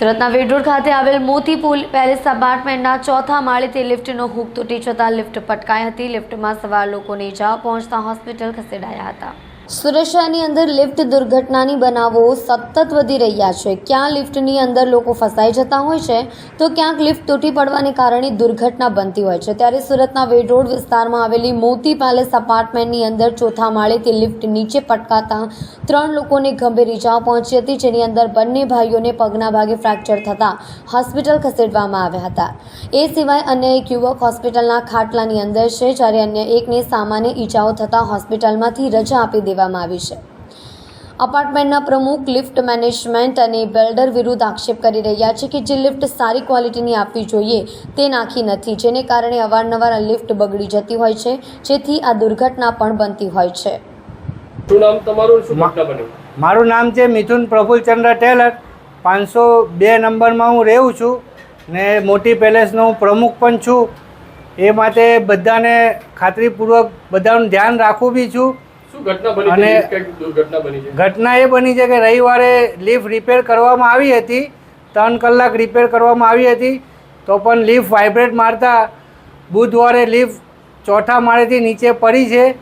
સુરતના વેડરોડ ખાતે આવેલ મોતી પુલ પેલેસ અપાર્ટમેન્ટના ચોથા માળેથી લિફ્ટનો હુક તૂટી જતાં લિફ્ટ પટકાઈ હતી. લિફ્ટમાં સવાર લોકોને ઇજા પહોંચતા હોસ્પિટલ ખસેડાયા હતા. શહેરની અંદર લિફ્ટ દુર્ઘટનાની બનાવો સતત વધી રહ્યા છે. ક્યાં લિફ્ટની અંદર લોકો ફસાઈ જતા હોય છે, તો ક્યાંક લિફ્ટ તૂટી પડવાને કારણે દુર્ઘટના બનતી હોય છે. ત્યારે સુરતના વેડરોડ વિસ્તારમાં આવેલી મોતી પેલેસ અપાર્ટમેન્ટની અંદર ચોથા માળેથી લિફ્ટ નીચે પટકાતા ત્રણ લોકોને ગંભીર ઇજાઓ પહોંચી હતી, જેની અંદર બંને ભાઈઓને પગના ભાગે ફ્રેક્ચર થતાં હોસ્પિટલ ખસેડવામાં આવ્યા હતા. એ સિવાય અન્ય એક યુવક હોસ્પિટલના ખાટલાની અંદર છે, જ્યારે અન્ય એકને સામાન્ય ઈજાઓ થતાં હોસ્પિટલમાંથી રજા આપી દેવામાં આવી છે. અપાર્ટમેન્ટના પ્રમુખ લિફ્ટ મેનેજમેન્ટ અને બિલ્ડર વિરુદ્ધ આક્ષેપ કરી રહ્યા છે કે જે લિફ્ટ સારી ક્વોલિટીની આપવી જોઈએ તે નાખી નથી જેને કારણે અવારનવાર આ લિફ્ટ બગડી જતી હોય છે જેથી આ દુર્ઘટના પણ બનતી હોય છે. શું નામ તમારું શું ઘટના બની? મારું નામ છે મિથુન પ્રફુલચંદ્ર ટેલર. પાંચસો બે નંબરમાં હું રહું છું ને મોટી પેલેસનો હું પ્રમુખ પણ છું. એ માટે બધાને ખાતરીપૂર્વક બધાનું ધ્યાન રાખું બી છું. અને- ઘટના એ બની છે કે રવિવારે લિફ્ટ રિપેર કરવામાં આવી હતી. ત્રણ કલાક રિપેર કરવામાં આવી હતી. તો પણ લિફ્ટ વાઇબ્રેટ મારતા બુધવારે લિફ્ટ ચોથા માળેથી નીચે પડી છે.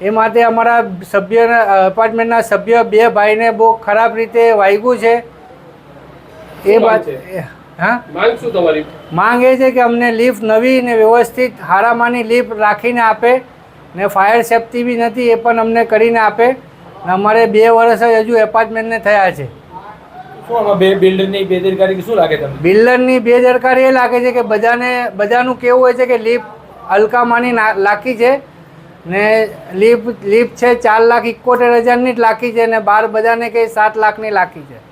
એ માટે અમારા સભ્યના અપાર્ટમેન્ટના સભ્ય બે ભાઈને બહુ ખરાબ રીતે વાગ્યું છે. એ વાત હા? માંગ શું તમારી? માંગ એ છે કે અમને લિફ્ટ નવી ને વ્યવસ્થિત હારામાની લિફ્ટ રાખીને આપે. ને ફાયર સેફટી બી નથી એ પણ અમને કરીને આપે. ને અમારે બે વર્ષ જ હજુ એપાર્ટમેન્ટને થયા છે. બિલ્ડરની બેદરકારી શું લાગે તમને? બિલ્ડરની બેદરકારી એ લાગે છે કે બધાને બધાનું કેવું હોય છે કે લિફ્ટ હલકામાની ના- લાખી છે. ને લીફ લીફ છે ચાર લાખ ઇકોતેર હજારની જ લાખી છે ને બાર બધાને કે સાત લાખની લાખી છે.